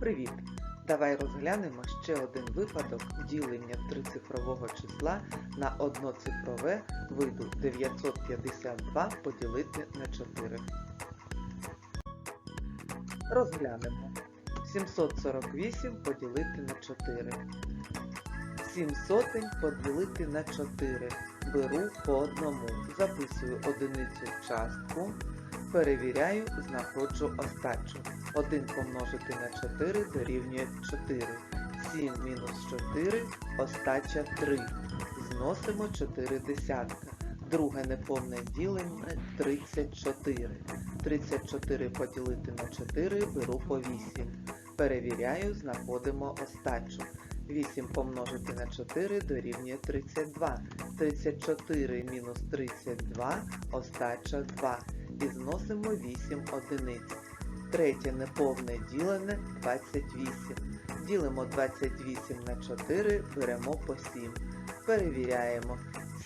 Привіт! Давай розглянемо ще один випадок ділення трицифрового числа на одноцифрове виду 952 поділити на 4. Розглянемо. 748 поділити на 4. 7 сотень поділити на 4. Беру по одному. Записую одиницю в частку. Перевіряю, знаходжу остачу. 1 помножити на 4 дорівнює 4. 7 мінус 4, остача 3. Зносимо 4 десятка. Друге неповне ділення 34. 34 поділити на 4 беру по 8. Перевіряю, знаходимо остачу. 8 помножити на 4 дорівнює 32. 34 мінус 32, остача 2. І зносимо 8 одиниць. Третє неповне ділене 28. Ділимо 28 на 4, беремо по 7. Перевіряємо.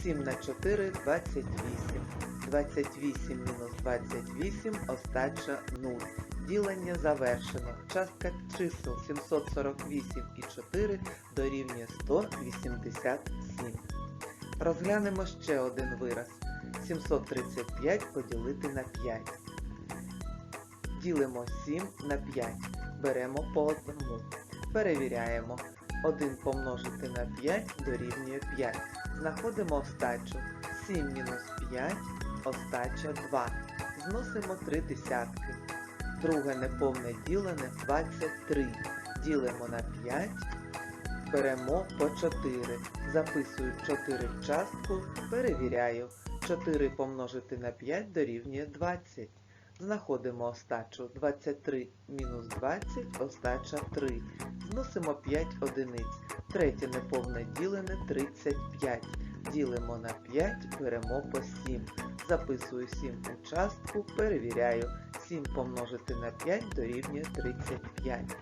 7 на 4 28. 28 мінус 28, остача 0. Ділення завершено. Частка чисел 748 і 4 дорівнює 187. Розглянемо ще один вираз. 735 поділити на 5. Ділимо 7 на 5. Беремо по одному. Перевіряємо. 1 помножити на 5 дорівнює 5. Знаходимо остачу. 7 мінус 5, остача 2. Зносимо 3 десятки. Друге неповне ділене 23. Ділимо на 5. Беремо по 4. Записую 4 в частку. Перевіряю. 4 помножити на 5 дорівнює 20. Знаходимо остачу 23 мінус 20, остача 3. Зносимо 5 одиниць. Третє неповне ділене 35. Ділимо на 5, беремо по 7. Записую 7 у частку, перевіряю. 7 помножити на 5 дорівнює 35.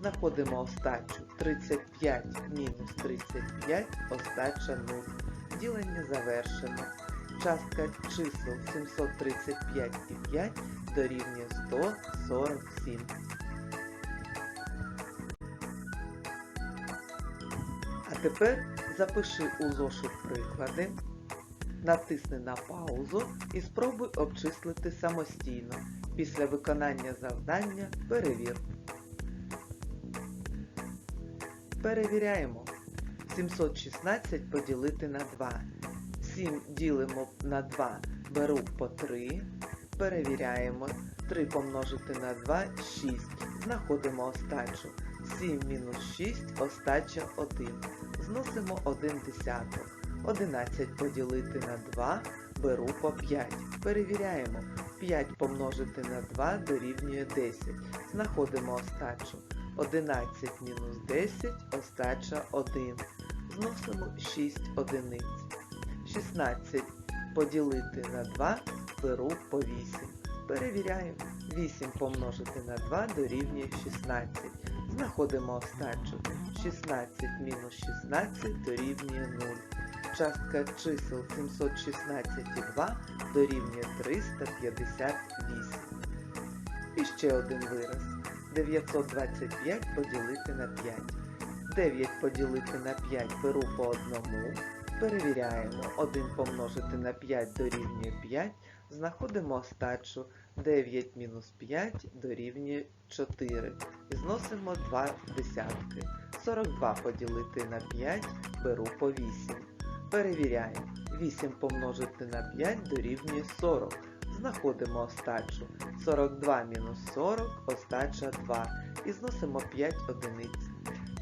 Знаходимо остачу 35 мінус 35, остача 0. Ділення завершено. Частка чисел 735 і 5 дорівнює 147. А тепер запиши у зошит приклади, натисни на паузу і спробуй обчислити самостійно. Після виконання завдання перевір. Перевіряємо. 716 поділити на 2. 7 ділимо на 2, беру по 3. Перевіряємо. 3 помножити на 2 6. Знаходимо остачу. 7 мінус 6, остача 1. Зносимо 1 десяток. 11 поділити на 2, беру по 5. Перевіряємо. 5 помножити на 2 дорівнює 10. Знаходимо остачу. 11 мінус 10, остача 1. Зносимо 6 одиниць. 16 поділити на 2 беру по 8. Перевіряю. 8 помножити на 2 дорівнює 16. Знаходимо остачу. 16 мінус 16 дорівнює 0. Частка чисел 716 і 2 дорівнює 358. І ще один вираз. 925 поділити на 5. 9 поділити на 5 беру по одному. Перевіряємо. 1 помножити на 5 дорівнює 5. Знаходимо остачу. 9 мінус 5 дорівнює 4. І зносимо 2 десятки. 42 поділити на 5 беру по 8. Перевіряємо. 8 помножити на 5 дорівнює 40. Знаходимо остачу. 42 мінус 40, остача 2. І зносимо 5 одиниць.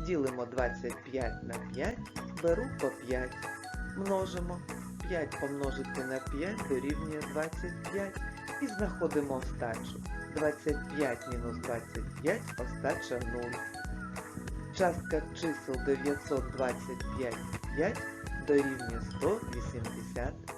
Ділимо 25 на 5, беру по 5. Множимо. 5 помножити на 5 дорівнює 25. І знаходимо остачу. 25 мінус 25, остача 0. Частка чисел 925 5 дорівнює 180.